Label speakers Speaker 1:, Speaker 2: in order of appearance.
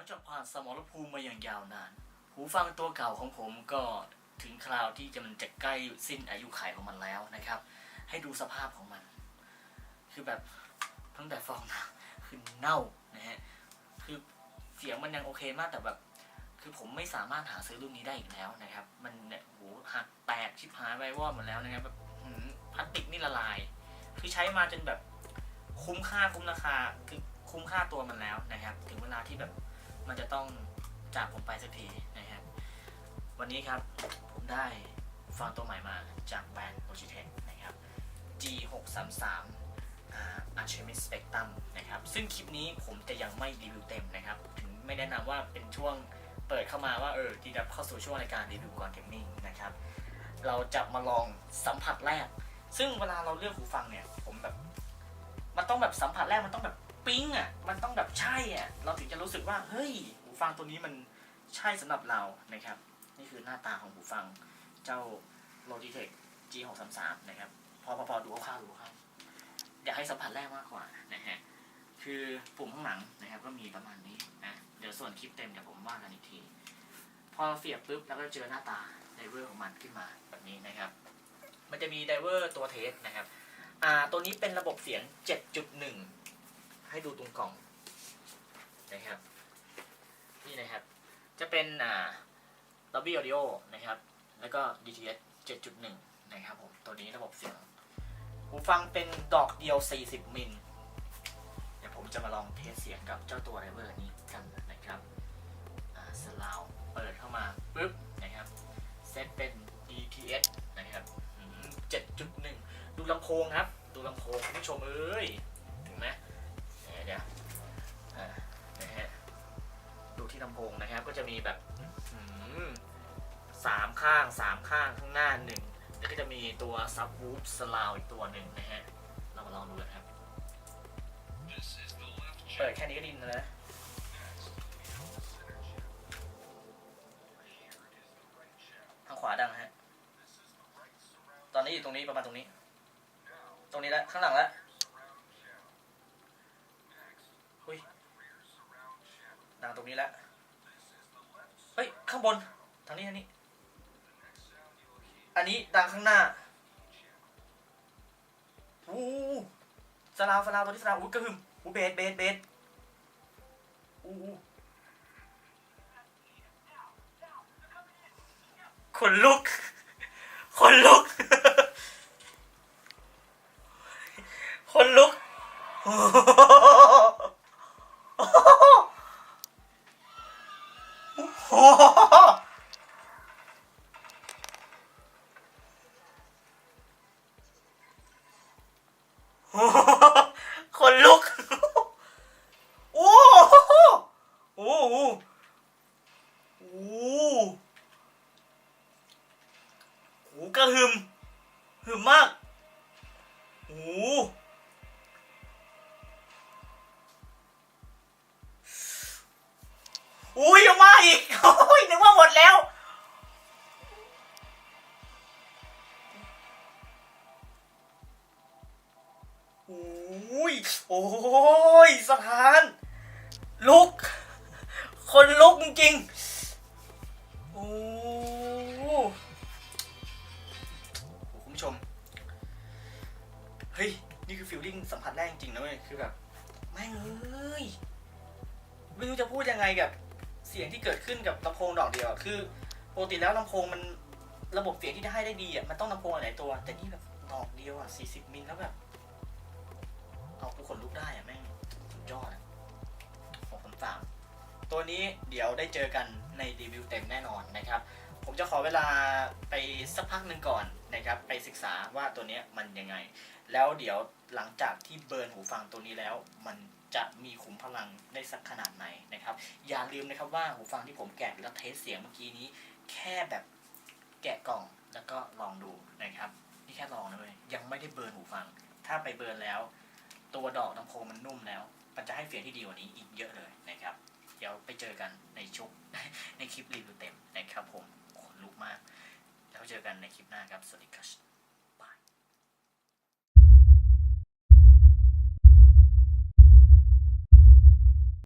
Speaker 1: งจากผ่านสมรภูมิมาอย่างยาวนาน หูฟังตัวเก่าของผมก็ถึงคราวที่จะมันจะใกล้สิ้นอายุขัยของมันแล้วนะครับ ให้ดูสภาพของมัน คือแบบตั้งแต่ฟองน้ำคือเน่านะฮะคือเสียงมันยังโอเคมากแต่แบบ คือผมไม่สามารถหาซื้อรุ่นนี้ได้อีกแล้วนะครับ มันเนี่ยโหหักแตกชิบหายไปวอดหมดแล้วนะครับแบบพลาสติกนี่ละลาย คือใช้มาจนแบบคุ้มค่าคุ้มราคาคือคุ้มค่าตัวมันแล้วนะครับ ถึงเวลาที่แบบ มันจะต้องจากผมไปสักทีนะครับ วันนี้ครับผมได้ฟังตัวใหม่มาจากแบรนด์ Logitech นะครับ G633 อา Archimate Spectrum นะครับ ซึ่งคลิปนี้ผมจะยังไม่รีวิวเต็มนะครับ ถึงไม่แนะนำว่าเป็นช่วงเปิดเข้ามาว่าเออที่จะเข้าสู่ช่วงรายการรีวิวก่อนเกมมิ่งนะครับ เราจะมาลองสัมผัสแรก ซึ่งเวลาเราเลือกหูฟังเนี่ย ผมแบบ มันต้องแบบสัมผัสแรกมันต้องแบบ ปิ๊งอะมันต้องแบบใช่อะเราถึงจะรู้สึกว่าเฮ้ยหูฟังตัวนี้มันใช่สำหรับเรานะครับ นี่คือหน้าตาของหูฟังเจ้า Logitech G633 นะครับ พอพอพอดูคร่าวๆดูคร่าวอยากให้สัมผัสแรกมากกว่านะฮะคือปุ่มข้างหลังนะครับก็มีประมาณนี้นะเดี๋ยวส่วนคลิปเต็มเดี๋ยวผมว่ากันอีกที พอเสียบปุ๊บแล้วก็เจอหน้าตาไดเวอร์ของมันขึ้นมาแบบนี้นะครับ มันจะมีไดเวอร์ตัวเทสนะครับอ่าตัวนี้เป็นระบบเสียง 7.1 ให้ดูตรงกล่องนะครับนี่นะครับ จะเป็นอ่า Dolby Audio นะครับ แล้วก็ DTS 7.1 นะครับผม ตัวนี้ระบบเสียงหูฟังเป็นดอกเดียว 40 มิลเดี๋ยวผมจะมาลองเทสเสียงกับเจ้าตัวไดเวอร์นี้กันนะครับอ่าสลาวเปิดเข้ามาปุ๊บนะครับ เซตเป็น DTS นะครับ7.1 ดูลำโพงครับ ดูลำโพงคุณผู้ชมเอ้ย ลำโพงนะครับ ก็จะมีแบบสามข้างสามข้างข้างหน้าหนึ่งแล้วก็จะมีตัวซับวูฟสลาวอีกตัวหนึ่งนะฮะ เรามาลองดูกันครับ เปิดแค่นี้ก็ดินแล้วนะทางขวาดังฮะ ตอนนี้อยู่ตรงนี้ประมาณตรงนี้ ตรงนี้แล้วข้างหลังแล้วหุยดังตรงนี้แล้ว ข้างบนทางนี้ทางนี้ อันนี้ดังข้างหน้าอู้สลาวสลาวตัวนี้สลาวอู้กระหึ่มอู้เบสเบสเบสอู้อู้ขนลุกขนลุกขนลุก ขนลุก โอ้โหโอ้โหโอ้โหหูกระหึมหึมมากโอ้โหอุ้ยยังมาอีกโอ้ยนึกว่าหมดแล้ว อุ้ยโอ้ยสถาน ลุก คนลุกจริงโอ้โหคุณผู้ชม เฮ้ย นี่คือฟิลลิ่งสัมผัสแรกจริงๆนะเว้ย คือแบบแม่งเอ้ย ไม่รู้จะพูดยังไงกับเสียงที่เกิดขึ้นกับลำโพงดอกเดียว คือปกติแล้วลำโพงมันระบบเสียงที่ได้ได้ดีอะ มันต้องลำโพงหลายตัว แต่นี่แบบดอกเดียวอะ 40 มิลแล้วแบบ เอากูขนลุกได้อะแม่งสุดยอดอะหกสามสามตัวนี้เดี๋ยวได้เจอกันในรีวิวเต็มแน่นอนนะครับ ผมจะขอเวลาไปสักพักหนึ่งก่อนนะครับ ไปศึกษาว่าตัวนี้มันยังไง แล้วเดี๋ยวหลังจากที่เบิร์นหูฟังตัวนี้แล้ว มันจะมีขุมพลังได้สักขนาดไหนนะครับ อย่าลืมนะครับว่าหูฟังที่ผมแกะแล้วเทสเสียงเมื่อกี้นี้ แค่แบบแกะกล่องแล้วก็ลองดูนะครับ นี่แค่ลองนะเว้ยยังไม่ได้เบิร์นหูฟัง ถ้าไปเบิร์นแล้ว ตัวดอกลำโพงมันนุ่มแล้ว มันจะให้เสียงที่ดีกว่านี้อีกเยอะเลยนะครับ เดี๋ยวไปเจอกันในชุกในคลิปรีวิวเต็มนะครับผมขนลุกมาก แล้วเจอกันในคลิปหน้าครับ สวัสดีครับ